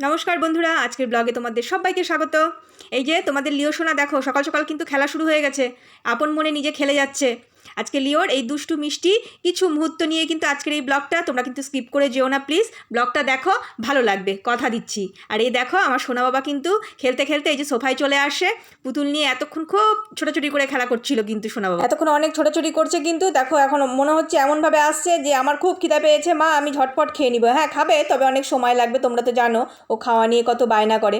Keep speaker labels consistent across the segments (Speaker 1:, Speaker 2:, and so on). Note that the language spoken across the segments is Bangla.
Speaker 1: নমস্কার বন্ধুরা, আজকের ব্লগে তোমাদের সবাইকে স্বাগত। এই যে তোমাদের লিও সোনা দেখো সকাল সকাল কিন্তু খেলা শুরু হয়ে গেছে। আপন মনে নিজে খেলে যাচ্ছে। আজকে লিওর, এই দুষ্টু মিষ্টি, কিছু মুহূর্ত নিয়ে কিন্তু আজকের এই ব্লগটা, তোমরা কিন্তু স্কিপ করে যেও না, প্লিজ। ব্লগটা দেখো, ভালো লাগবে, কথা দিচ্ছি। আর এই দেখো, আমার সোনা বাবা কিন্তু খেলতে খেলতে এই যে সোফায় চলে আসে, পুতুল নিয়ে এতক্ষণ খুব ছোটাছুটি করে খেলা করছিল কিন্তু সোনা বাবা। এতক্ষণ অনেক ছোটাছুটি করছে কিন্তু, দেখো এখন মনে হচ্ছে এমনভাবে আসছে যে আমার খুব খিদা পেয়েছে, মা আমি ঝটপট খেয়ে নিব। হ্যাঁ খাবে, তবে অনেক সময় লাগবে, তোমরা তো জানো, ও খাওয়া নিয়ে কত বায়না করে।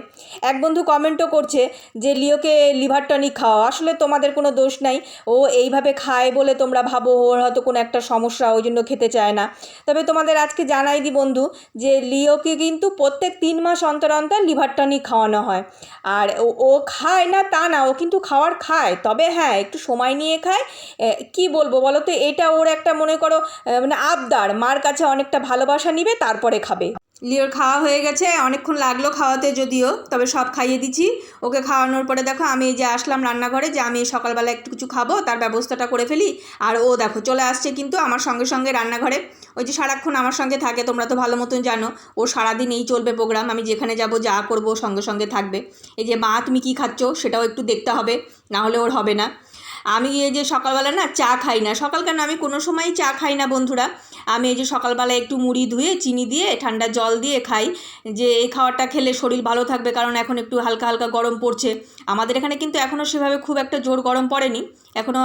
Speaker 1: এক বন্ধু কমেন্টও করছে যে, লিওকে লিভার টনিক খাওয়া আসলে তোমাদের কোনো দোষ নাই, ও এইভাবে খায় বলে তোমরা ভাবো, ওর হয়তো কোনো একটা সমস্যা, ওই জন্য খেতে চায় না। তবে তোমাদের আজকে জানাই দিই বন্ধু যে লিওকে কিন্তু প্রত্যেক তিন মাস অন্তর অন্তর লিভার টনিক খাওয়ানো হয়। আর ও খায় না তা না, ও কিন্তু খাওয়ার খায়। তবে হ্যাঁ একটু সময় নিয়ে খায়। কি বলব বলো তো, এটা ওর একটা মনে করো মানে আবদার। মার কাছে অনেকটা ভালোবাসা নিবে, তারপরে খাবে। লিওর খাওয়া হয়ে গেছে, অনেকক্ষণ লাগল খাওয়াতে যদিও, তবে সব খাইয়ে দিচ্ছি। ওকে খাওয়ানোর পরে দেখো, আমি এই যে আসলাম রান্নাঘরে যে আমি সকালবেলা একটু কিছু খাব, তার ব্যবস্থাটা করে ফেলি। আর ও দেখো, চলে আসছে কিন্তু আমার সঙ্গে সঙ্গে রান্নাঘরে। ওই যে সারাক্ষণ আমার সঙ্গে থাকে, তোমরা তো ভালো মতন জানো, ও সারাদিন এই চলবে প্রোগ্রাম আমি যেখানে যাব যা করব সঙ্গে সঙ্গে থাকবে। এই যে মা, তুমি কি খাচ্ছ? সেটাও একটু দেখতে হবে না হলে ওর হবে না। আমি এই যে সকালবেলা না চা খাই না, সকাল কেন? আমি কোনো সময়ই চা খাই না বন্ধুরা। আমি এই যে সকালবেলা একটু মুড়ি ধুয়ে, চিনি দিয়ে, ঠান্ডা জল দিয়ে খাই। যে এই খাবারটা খেলে শরীর ভালো থাকবে, কারণ এখন একটু হালকা হালকা গরম পড়ছে। আমাদের এখানে কিন্তু এখনও সেভাবে খুব একটা জোর গরম পড়েনি। এখনও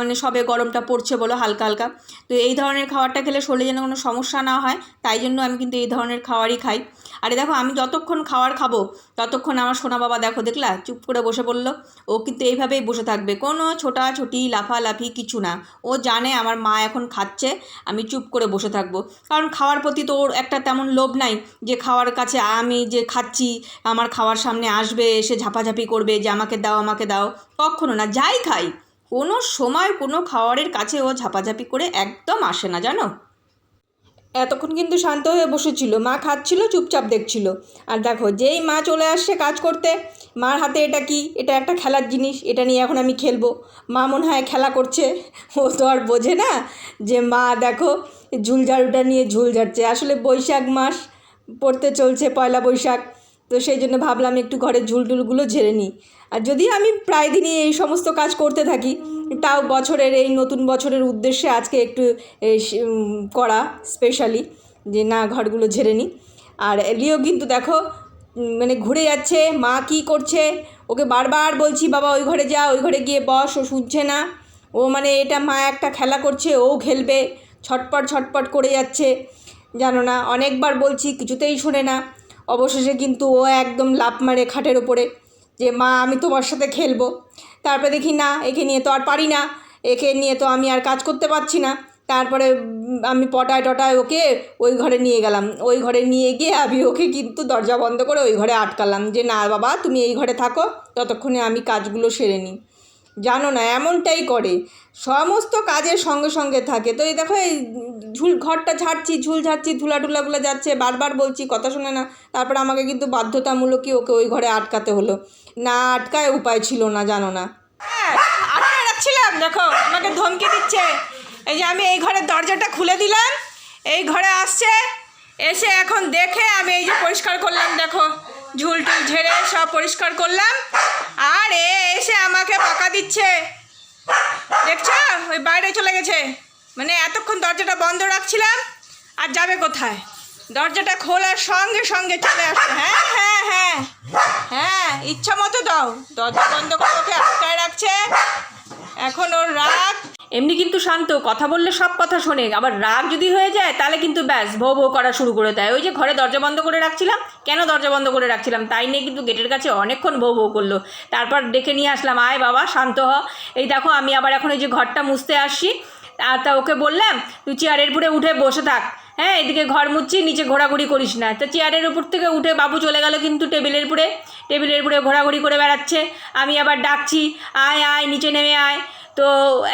Speaker 1: মানে সবে গরমটা পড়ছে বলো, হালকা হালকা। তো এই ধরনের খাবারটা খেলে শরীরে যেন কোনো সমস্যা না হয়, তাই জন্য আমি কিন্তু এই ধরনের খাবারই খাই। আরে দেখো, আমি যতক্ষণ খাবার খাব, ততক্ষণ আমার সোনা বাবা দেখো, দেখলা? চুপ করে বসে পড়ল। ও কিন্তু এইভাবেই বসে থাকবে। কোনো ছোটাছুটি, লাফালাফি কিছু না। ও জানে আমার মা এখন খাচ্ছে, আমি চুপ করে বসে থাকব। কারণ খাওয়ার প্রতি তো ওর একটা তেমন লোভ নাই যে খাওয়ার কাছে আমি যে খাচ্ছি, আমার খাওয়ার সামনে আসবে এসে ঝাপাঝাপি করবে যে আমাকে দাও আমাকে দাও। কখনো না, যাই খাই। কোনো সময় কোনো খাওয়ারের কাছে ও ঝাপাঝাপি করে একদম আসে না, জানো? এতক্ষণ কিন্তু শান্ত হয়ে বসেছিল। মা খাচ্ছিল, চুপচাপ দেখছিল। আর দেখো, যেই মা চলে আসছে কাজ করতে, মার হাতে এটা কি? এটা একটা খেলার জিনিস, এটা নিয়ে এখন আমি খেলব। মা মনে হয় খেলা করছে। ও তো আর বোঝে না যে মা দেখো ঝুলঝাড়ুটা নিয়ে ঝুল ঝাড়ছে। আসলে বৈশাখ মাস পড়তে চলছে পয়লা বৈশাখ। তো সেই জন্য ভাবলাম একটু ঘরের ঝুলটুলগুলো ঝেড়ে নিই। আর যদিও আমি প্রায় দিনই এই সমস্ত কাজ করতে থাকি, তাও বছরের এই নতুন বছরের উদ্দেশ্যে আজকে একটু করা স্পেশালি যে না ঘরগুলো ঝেড়ে নিই। আর লিও কিন্তু দেখো মানে ঘুরে যাচ্ছে, মা কি করছে, ওকে বারবার বলছি, বাবা, ওই ঘরে যা, ওই ঘরে গিয়ে বস, ও শুনছে না। ও মানে এটা মা একটা খেলা করছে, ও খেলবে, ছটপট ছটপট করে যাচ্ছে। জানো না, অনেকবার বলছি, কিছুতেই শোনে না। অবশেষে কিন্তু ও একদম লাফ মারে খাটের ওপরে যে, মা, আমি তোমার সাথে খেলব। তারপরে দেখি, না, একে নিয়ে তো আর পারি না। একে নিয়ে তো আমি আর কাজ করতে পারছি না। তারপরে আমি পটায় টটায় ওকে ওই ঘরে নিয়ে গেলাম। ওই ঘরে নিয়ে গিয়ে আমি ওকে কিন্তু দরজা বন্ধ করে ওই ঘরে আটকালাম যে, না বাবা, তুমি এই ঘরে থাকো। ততক্ষণে আমি কাজগুলো সেরে নিই। জানো না, এমনটাই করে। সমস্ত কাজের সঙ্গে সঙ্গে থাকে। তো এই দেখো, এই ঝুল, ঘরটা ঝাড়ছি, ঝুল ঝাড়ছি ধুলাটুলাগুলো যাচ্ছে, বারবার বলছি কথা শোনে না। তারপর আমাকে কিন্তু বাধ্যতামূলকই ওকে ওই ঘরে আটকাতে হলো। না আটকায় উপায় ছিল না, জানো না। হ্যাঁ রাখছিলাম, দেখো, আমাকে ধমকি দিচ্ছে। এই যে আমি এই ঘরের দরজাটা খুলে দিলাম, এই ঘরে আসছে, এসে এখন দেখে আমি এই যে পরিষ্কার করলাম, দেখো। ঝুল টুল ঝেড়ে সব পরিষ্কার করলাম আর এ এসে আমাকে বকা দিচ্ছে। দেখছ? ওই বাইরে চলে গেছে। মানে এতক্ষণ দরজাটা বন্ধ রাখছিলাম, আর যাবে কোথায়? দরজাটা খোলার সঙ্গে সঙ্গে চলে আসছে। হ্যাঁ হ্যাঁ হ্যাঁ হ্যাঁ ইচ্ছা মতো দাও। দরজা বন্ধ করে ওকে আটকায় রাখছে। এখন ওর রাগ এমনি কিন্তু শান্ত, কথা বললে সব কথা শোনে। আবার রাগ যদি হয়ে যায়, তাহলে কিন্তু ব্যাস, ভো ভো করা শুরু করে দেয়। ওই যে ঘরে দরজা বন্ধ করে রাখছিলাম, কেন দরজা বন্ধ করে রাখছিলাম? তাই নিয়ে কিন্তু গেটের কাছে অনেকক্ষণ ভো ভো করল। তারপর ডেকে নিয়ে আসলাম, আয় বাবা, শান্ত হ। এই দেখো, আমি আবার এখন ওই যে ঘরটা মুছতে আসছি। আর তা ওকে বললাম, তুই চেয়ারের উপরে উঠে বসে থাক। হ্যাঁ এদিকে ঘর মুচ্ছি নিচে ঘোরাঘুরি করিস না। তো চেয়ারের উপর থেকে উঠে বাবু চলে গেল কিন্তু টেবিলের উপরে। টেবিলের উপরে ঘোরাঘুরি করে বেড়াচ্ছে। আমি আবার ডাকছি, আয় আয়, নিচে নেমে আয়। তো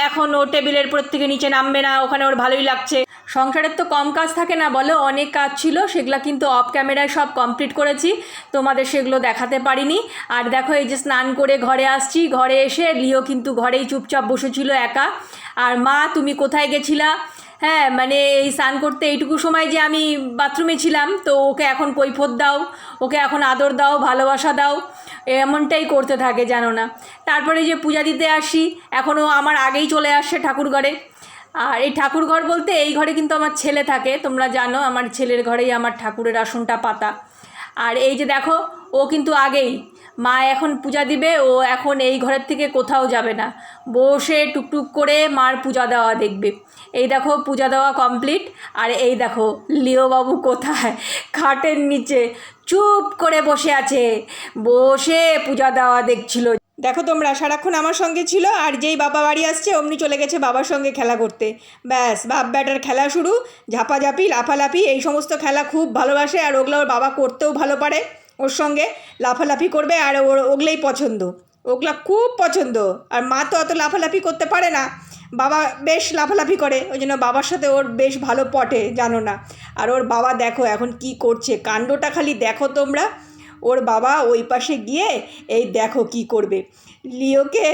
Speaker 1: এখন ও টেবিলের উপর থেকে নিচে নামবে না, ওখানে ওর ভালোই লাগছে। সংসারের তো কম কাজ থাকে না বলো, অনেক কাজ ছিল, সেগুলো কিন্তু অফ ক্যামেরায় সব কমপ্লিট করেছি, তোমাদের সেগুলো দেখাতে পারিনি। আর দেখো এই যে স্নান করে ঘরে আসছি, ঘরে এসে লিও কিন্তু ঘরেই চুপচাপ বসেছিল একা। আর মা, তুমি কোথায় গেছিলা? হ্যাঁ মানে এই স্নান করতে এইটুকু সময় যে আমি বাথরুমে ছিলাম, তো ওকে এখন কৈফত দাও, ওকে এখন আদর দাও, ভালোবাসা দাও। এমনটাই করতে থাকে, জানো না। তারপরে যে পূজা দিতে আসি এখনও আমার আগেই চলে আসে ঠাকুরঘরে। আর এই ঠাকুর ঘর বলতে এই ঘরে কিন্তু আমার ছেলে থাকে, তোমরা জানো, আমার ছেলের ঘরেই আমার ঠাকুরের আসনটা পাতা। আর এই যে দেখো, ও কিন্তু আগেই, মা এখন পূজা দিবে, ও এখন এই ঘরের থেকে কোথাও যাবে না। বসে টুকটুক করে মার পূজা দেওয়া দেখবে। এই দেখো, পূজা দেওয়া কমপ্লিট। আর এই দেখো, লিওবাবু কোথায়? খাটের নিচে চুপ করে বসে আছে। বসে পূজা দেওয়া দেখছিল। দেখো তোমরা, সারাক্ষণ আমার সঙ্গে ছিল আর যেই বাবা বাড়ি আসছে, অমনি চলে গেছে বাবার সঙ্গে খেলা করতে। ব্যাস, বাপ ব্যাটার খেলা শুরু, ঝাপাঝাপি, লাফালাফি, এই সমস্ত খেলা খুব ভালোবাসে আর ওগুলো ওর বাবা করতেও ভালো পারে। ওর সঙ্গে লাফালাফি করবে আর ওর ওগুলোই পছন্দ। ওগুলা খুব পছন্দ। আর মা তো অত লাফালাফি করতে পারে না। বাবা বেশ লাফালাফি করে, ওই জন্য বাবার সাথে ওর বেশ ভালো পটে, জানো না। আর ওর বাবা দেখো এখন কি করছে, কাণ্ডটা খালি দেখো তোমরা। ওর বাবা ওই পাশে গিয়ে এই দেখো কি করবে। লিওকে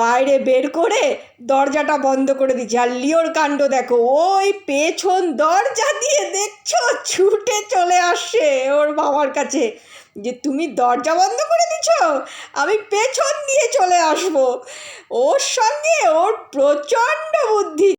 Speaker 1: বাইরে বের করে দরজাটা বন্ধ করে দিচ্ছে। আর লিওর কাণ্ড দেখো, ওই পেছন দরজা দিয়ে দেখছ ছুটে চলে আসছে ওর বাবার কাছে। যে তুমি দরজা বন্ধ করে দিছ? আমি পেছন দিয়ে চলে আসব। ওর সঙ্গে ওর প্রচণ্ড বুদ্ধি।